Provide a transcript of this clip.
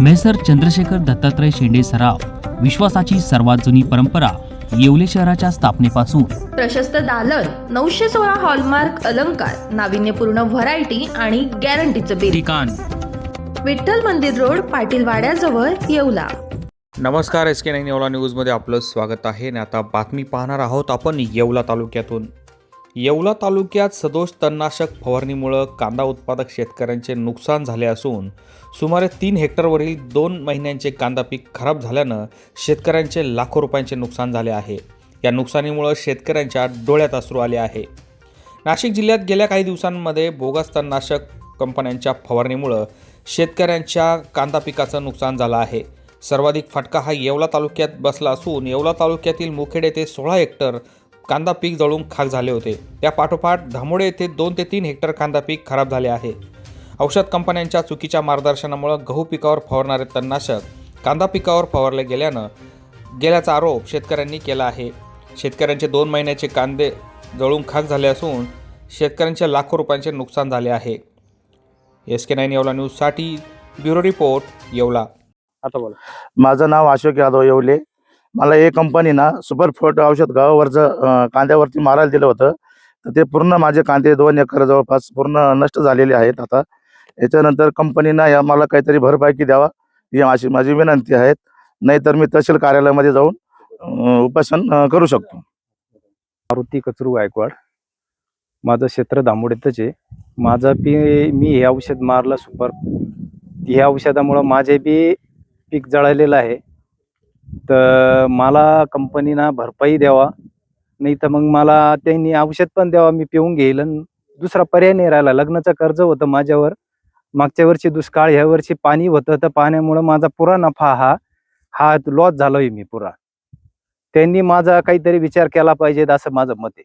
Measure Chandrashekhar Dattatray शेंडे सराव विश्वासाची सर्वात जुनी परंपरा येवले शहराच्या स्थापनेपासून. प्रशस्त दालन नऊशे सोळा हॉलमार्क अलंकार नाविन्यपूर्ण व्हरायटी आणि गॅरंटीचं बिल ठिकाण. विठ्ठल मंदिर रोड पाटील वाड्याजवळ येवला. नमस्कार एस के नाईन येवला न्यूजमध्ये आपलं स्वागत आहे. आणि आता बातमी पाहणार आहोत आपण येवला तालुक्यातून. येवला तालुक्यात सदोष तणनाशक फवारणीमुळं कांदा उत्पादक शेतकऱ्यांचे नुकसान झाले असून सुमारे तीन हेक्टरवरील दोन महिन्यांचे कांदा पीक खराब झाल्यानं शेतकऱ्यांचे लाखो रुपयांचे नुकसान झाले आहे. या नुकसानीमुळं शेतकऱ्यांच्या डोळ्यात अश्रू आले आहे. नाशिक जिल्ह्यात गेल्या काही दिवसांमध्ये बोगस तणनाशक कंपन्यांच्या फवारणीमुळं शेतकऱ्यांच्या कांदा पिकाचं नुकसान झालं आहे. सर्वाधिक फटका हा येवला तालुक्यात बसला असून येवला तालुक्यातील मुखेड येथे सोळा हेक्टर कांदा पीक जळून खाक झाले होते. त्या पाठोपाठ धामोडे येथे दोन ते तीन हेक्टर कांदा पीक खराब झाले आहे. औषध कंपन्यांच्या चुकीच्या मार्गदर्शनामुळे गहू पिकावर फवारणारे तणनाशक कांदा पिकावर फवारले गेल्यानं गेल्याचा आरोप शेतकऱ्यांनी केला आहे. शेतकऱ्यांचे दोन महिन्याचे कांदे जळून खाक झाले असून शेतकऱ्यांचे लाखो रुपयांचे नुकसान झाले आहे. एस के नाईन येवला न्यूजसाठी ब्युरो रिपोर्ट येवला. आता बोला. माझं नाव अशोक यादव येवले. मला हे कंपनी ना सुपर फोट औषध गावावरचं कांद्यावरती मारायला दिलं होतं. तर ते पूर्ण माझे कांदे दोन एकर जवळपास पूर्ण नष्ट झालेले आहेत आता. याच्यानंतर कंपनीनं या मला काहीतरी भरपाई द्यावा ही अशी माझी विनंती आहे नाहीतर मी तहसील कार्यालयामध्ये जाऊन उपासन करू शकतो. मारुती कचरू गायकवाड. माझं क्षेत्र दामोडेतच आहे. माझं पी मी हे औषध मारलं सुपर ह्या औषधामुळं माझे बी पीक जळालेलं आहे. तर मला कंपनीना भरपाई द्यावा. नाही तर मग मला त्यांनी औषध पण द्यावा मी पिऊन घेईल. दुसरा पर्याय नाही राहिला. लग्नाचं कर्ज होतं माझ्यावर. मागच्या वर्षी दुष्काळ ह्या वर्षी पाणी होतं. तर पाण्यामुळं माझा पुरा नफा हा हा लॉस झालोय मी पुरा. त्यांनी माझा काहीतरी विचार केला पाहिजे असं माझं मत आहे.